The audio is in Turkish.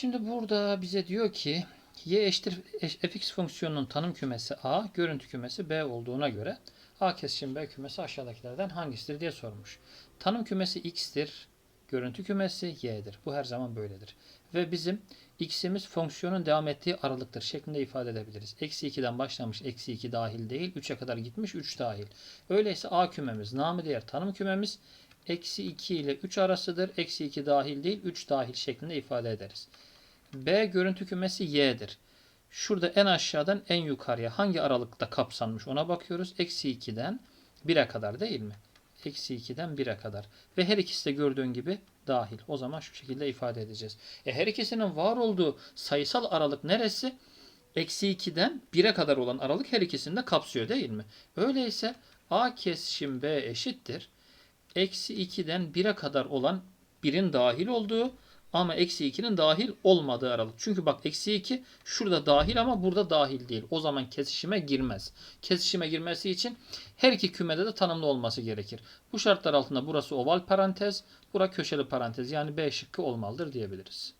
Şimdi burada bize diyor ki y eşittir eş- fx fonksiyonunun tanım kümesi a, görüntü kümesi b olduğuna göre a kesişim b kümesi aşağıdakilerden hangisidir diye sormuş. Tanım kümesi x'tir, görüntü kümesi y'dir. Bu her zaman böyledir. Ve bizim x'imiz fonksiyonun devam ettiği aralıktır şeklinde ifade edebiliriz. Eksi 2'den başlamış, eksi 2 dahil değil, 3'e kadar gitmiş, 3 dahil. Öyleyse a kümemiz, namı diğer tanım kümemiz eksi 2 ile 3 arasıdır. Eksi 2 dahil değil, 3 dahil şeklinde ifade ederiz. B görüntü kümesi y'dir. Şurada en aşağıdan en yukarıya hangi aralıkta kapsanmış ona bakıyoruz. Eksi 2'den 1'e kadar değil mi? Eksi 2'den 1'e kadar. Ve her ikisi de gördüğün gibi dahil. O zaman şu şekilde ifade edeceğiz. E her ikisinin var olduğu sayısal aralık neresi? Eksi 2'den 1'e kadar olan aralık her ikisini de kapsıyor değil mi? Öyleyse A kesişim B eşittir. Eksi 2'den 1'e kadar olan 1'in dahil olduğu ama eksi 2'nin dahil olmadığı aralık. Çünkü bak eksi 2 şurada dahil ama burada dahil değil. O zaman kesişime girmez. Kesişime girmesi için her iki kümede de tanımlı olması gerekir. Bu şartlar altında burası oval parantez, bura köşeli parantez. Yani B şıkkı olmalıdır diyebiliriz.